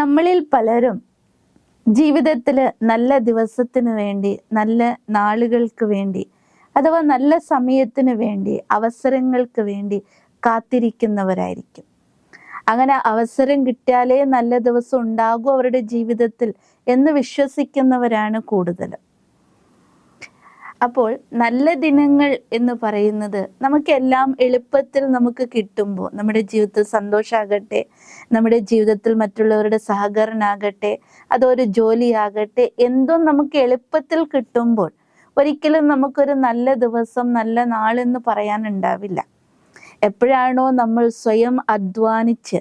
നമ്മളിൽ പലരും ജീവിതത്തിൽ നല്ല ദിവസത്തിന് വേണ്ടി നല്ല നാളുകൾക്ക് വേണ്ടി അഥവാ നല്ല സമയത്തിന് വേണ്ടി അവസരങ്ങൾക്ക് വേണ്ടി കാത്തിരിക്കുന്നവരായിരിക്കും. അങ്ങനെ അവസരം കിട്ടിയാലേ നല്ല ദിവസം ഉണ്ടാകൂ അവരുടെ ജീവിതത്തിൽ എന്ന് വിശ്വസിക്കുന്നവരാണ് കൂടുതലും. അപ്പോൾ നല്ല ദിനങ്ങൾ എന്ന് പറയുന്നത് നമുക്കെല്ലാം എളുപ്പത്തിൽ നമുക്ക് കിട്ടുമ്പോൾ നമ്മുടെ ജീവിതത്തിൽ സന്തോഷമാകട്ടെ നമ്മുടെ ജീവിതത്തിൽ മറ്റുള്ളവരുടെ സഹകരണമാകട്ടെ അതൊരു ജോലിയാകട്ടെ എന്തോ നമുക്ക് എളുപ്പത്തിൽ കിട്ടുമ്പോൾ ഒരിക്കലും നമുക്കൊരു നല്ല ദിവസം നല്ല നാളെന്ന് പറയാനുണ്ടാവില്ല. എപ്പോഴാണോ നമ്മൾ സ്വയം അധ്വാനിച്ച്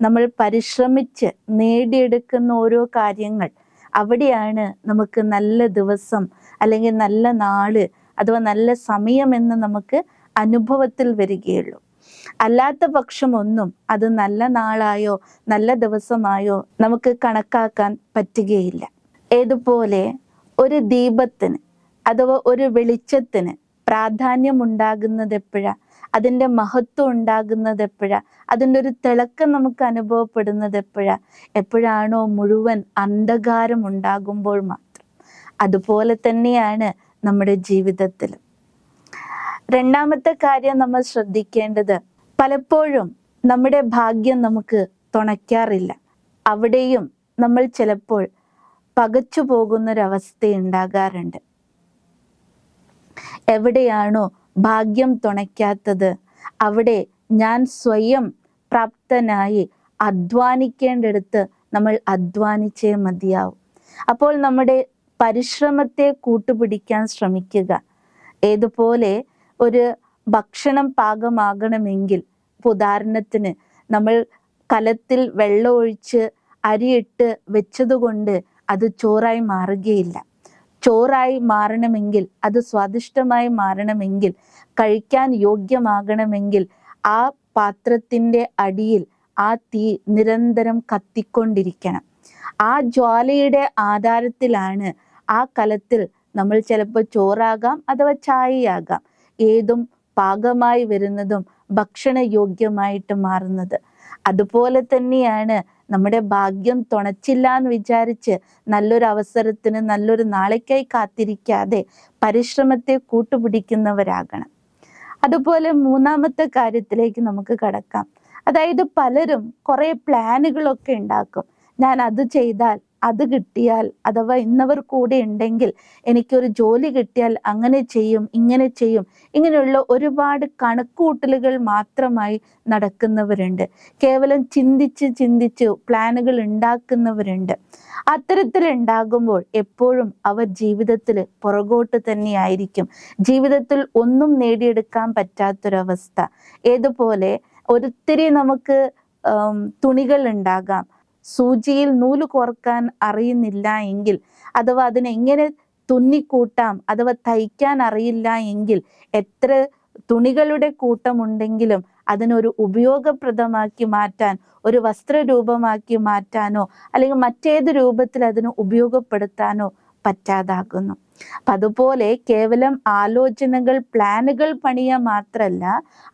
നമ്മൾ പരിശ്രമിച്ച് നേടിയെടുക്കുന്ന ഓരോ കാര്യങ്ങൾ അവിടെയാണ് നമുക്ക് നല്ല ദിവസം അല്ലെങ്കിൽ നല്ല നാൾ അഥവാ നല്ല സമയമെന്ന് നമുക്ക് അനുഭവത്തിൽ വരികയുള്ളൂ. അല്ലാത്ത പക്ഷം ഒന്നും അത് നല്ല നാളായോ നല്ല ദിവസമായോ നമുക്ക് കണക്കാക്കാൻ പറ്റുകയില്ല. ഏതുപോലെ ഒരു ദീപത്തിന് അഥവാ ഒരു വെളിച്ചത്തിന് പ്രാധാന്യം ഉണ്ടാകുന്നത് എപ്പോഴാ? അതിന്റെ മഹത്വം ഉണ്ടാകുന്നത് എപ്പോഴാ? അതിന്റെ ഒരു തിളക്കം നമുക്ക് അനുഭവപ്പെടുന്നത് എപ്പോഴാ? എപ്പോഴാണോ മുഴുവൻ അന്ധകാരം ഉണ്ടാകുമ്പോൾ അതുപോലെ തന്നെയാണ് നമ്മുടെ ജീവിതത്തിൽ രണ്ടാമത്തെ കാര്യം നമ്മൾ ശ്രദ്ധിക്കേണ്ടത് പലപ്പോഴും നമ്മുടെ ഭാഗ്യം നമുക്ക് തുണയ്ക്കാറില്ല. അവിടെയും നമ്മൾ ചിലപ്പോൾ പകച്ചു പോകുന്നൊരവസ്ഥ ഉണ്ടാകാറുണ്ട്. എവിടെയാണോ ഭാഗ്യം തുണയ്ക്കാത്തത് അവിടെ ഞാൻ സ്വയം പ്രാപ്തനായി അധ്വാനിക്കേണ്ടടുത്ത് നമ്മൾ അധ്വാനിച്ചേ മതിയാവും. അപ്പോൾ നമ്മുടെ പരിശ്രമത്തെ കൂട്ടുപിടിക്കാൻ ശ്രമിക്കുക. ഏതുപോലെ ഒരു ഭക്ഷണം പാകമാകണമെങ്കിൽ ഉദാഹരണത്തിന് നമ്മൾ കലത്തിൽ വെള്ളം ഒഴിച്ച് അരിയിട്ട് വെച്ചതുകൊണ്ട് അത് ചോറായി മാറുകയില്ല. ചോറായി മാറണമെങ്കിൽ അത് സ്വാദിഷ്ടമായി മാറണമെങ്കിൽ കഴിക്കാൻ യോഗ്യമാകണമെങ്കിൽ ആ പാത്രത്തിന്റെ അടിയിൽ ആ തീ നിരന്തരം കത്തിക്കൊണ്ടിരിക്കണം. ആ ജ്വാലയുടെ ആധാരത്തിലാണ് ആ കലത്തിൽ നമ്മൾ ചിലപ്പോൾ ചോറാകാം അഥവാ ചായയാകാം. ഏതും പാകമായി വരുന്നതും ഭക്ഷണ യോഗ്യമായിട്ട് മാറുന്നത്. അതുപോലെ തന്നെയാണ് നമ്മുടെ ഭാഗ്യം തുണച്ചില്ല എന്ന് വിചാരിച്ച് നല്ലൊരു അവസരത്തിന് നല്ലൊരു നാളേക്കായി കാത്തിരിക്കാതെ പരിശ്രമത്തെ കൂട്ടുപിടിക്കുന്നവരാകണം. അതുപോലെ മൂന്നാമത്തെ കാര്യത്തിലേക്ക് നമുക്ക് കടക്കാം. അതായത് പലരും കുറേ പ്ലാനുകളൊക്കെ ഉണ്ടാക്കും. ഞാൻ അത് ചെയ്താൽ അത് കിട്ടിയാൽ അഥവാ ഇന്നവർ കൂടെ ഉണ്ടെങ്കിൽ എനിക്കൊരു ജോലി കിട്ടിയാൽ അങ്ങനെ ചെയ്യും ഇങ്ങനെ ചെയ്യും. ഇങ്ങനെയുള്ള ഒരുപാട് കണക്കുകൂട്ടലുകൾ മാത്രമായി നടക്കുന്നവരുണ്ട്. കേവലം ചിന്തിച്ച് ചിന്തിച്ച് പ്ലാനുകൾ ഉണ്ടാക്കുന്നവരുണ്ട്. അത്തരത്തിൽ ഉണ്ടാകുമ്പോൾ എപ്പോഴും അവർ ജീവിതത്തിൽ പുറകോട്ട് തന്നെയായിരിക്കും. ജീവിതത്തിൽ ഒന്നും നേടിയെടുക്കാൻ പറ്റാത്തൊരവസ്ഥ. ഏതുപോലെ ഒരിത്തിരി നമുക്ക് തുണികൾ ഉണ്ടാകാം. സൂചിയിൽ നൂൽ കോർക്കാൻ അറിയുന്നില്ല എങ്കിൽ അഥവാ അതിനെങ്ങനെ തുന്നിക്കൂട്ടാം അഥവാ തയ്ക്കാൻ അറിയില്ല എങ്കിൽ എത്ര തുണികളുടെ കൂട്ടമുണ്ടെങ്കിലും അതിനൊരു ഉപയോഗപ്രദമാക്കി മാറ്റാൻ ഒരു വസ്ത്രരൂപമാക്കി മാറ്റാനോ അല്ലെങ്കിൽ മറ്റേത് രൂപത്തിൽ അതിന് ഉപയോഗപ്പെടുത്താനോ പറ്റാതാകുന്നു. അപ്പം അതുപോലെ കേവലം ആലോചനകൾ പ്ലാനുകൾ പണിയാൻ മാത്രമല്ല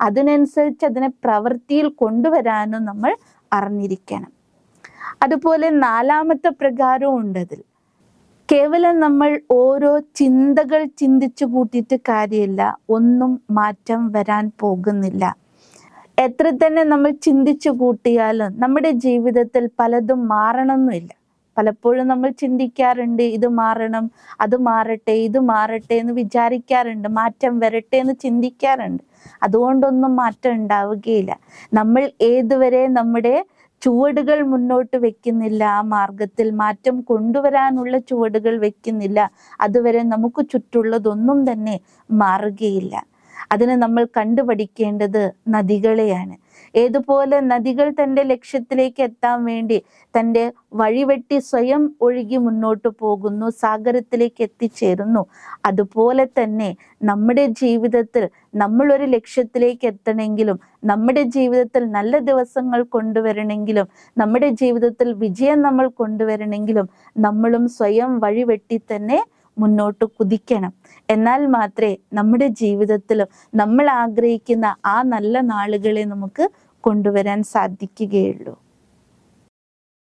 അതിനനുസരിച്ച് അതിനെ പ്രവൃത്തിയിൽ കൊണ്ടുവരാനും നമ്മൾ അറിഞ്ഞിരിക്കണം. അതുപോലെ നാലാമത്തെ പ്രകാരവും ഉണ്ട് അതിൽ. കേവലം നമ്മൾ ഓരോ ചിന്തകൾ ചിന്തിച്ചു കൂട്ടിയിട്ട് കാര്യമില്ല. ഒന്നും മാറ്റം വരാൻ പോകുന്നില്ല. എത്ര തന്നെ നമ്മൾ ചിന്തിച്ചു കൂട്ടിയാലും നമ്മുടെ ജീവിതത്തിൽ പലതും മാറണമെന്നില്ല പലപ്പോഴും നമ്മൾ ചിന്തിക്കാറുണ്ട് ഇത് മാറണം അത് മാറട്ടെ ഇത് മാറട്ടെ എന്ന് വിചാരിക്കാറുണ്ട് മാറ്റം വരട്ടെ എന്ന് ചിന്തിക്കാറുണ്ട്. അതുകൊണ്ടൊന്നും മാറ്റം ഉണ്ടാവുകയില്ല. നമ്മൾ ഏതുവരെ നമ്മുടെ ചുവടുകൾ മുന്നോട്ട് വെക്കുന്നില്ല ആ മാർഗത്തിൽ മാറ്റം കൊണ്ടുവരാനുള്ള ചുവടുകൾ വെക്കുന്നില്ല. അതുവരെ നമുക്ക് ചുറ്റുള്ളതൊന്നും തന്നെ മാറുകയില്ല. അതിന് നമ്മൾ കണ്ടുപഠിക്കേണ്ടത് നദികളെയാണ്. ഏതുപോലെ നദികൾ തന്റെ ലക്ഷ്യത്തിലേക്ക് എത്താൻ വേണ്ടി തന്റെ വഴിവെട്ടി സ്വയം ഒഴുകി മുന്നോട്ട് പോകുന്നു സാഗരത്തിലേക്ക് എത്തിച്ചേരുന്നു. അതുപോലെ തന്നെ നമ്മുടെ ജീവിതത്തിൽ നമ്മളൊരു ലക്ഷ്യത്തിലേക്ക് എത്തണമെങ്കിലും നമ്മുടെ ജീവിതത്തിൽ നല്ല ദിവസങ്ങൾ കൊണ്ടുവരണമെങ്കിലും നമ്മുടെ ജീവിതത്തിൽ വിജയം നമ്മൾ കൊണ്ടുവരണമെങ്കിലും നമ്മളും സ്വയം വഴിവെട്ടി തന്നെ മുന്നോട്ട് കുതിക്കണം. എന്നാൽ മാത്രമേ നമ്മുടെ ജീവിതത്തിലും നമ്മൾ ആഗ്രഹിക്കുന്ന ആ നല്ല നാളുകളെ നമുക്ക് കൊണ്ടുവരാൻ സാധിക്കുകയുള്ളൂ.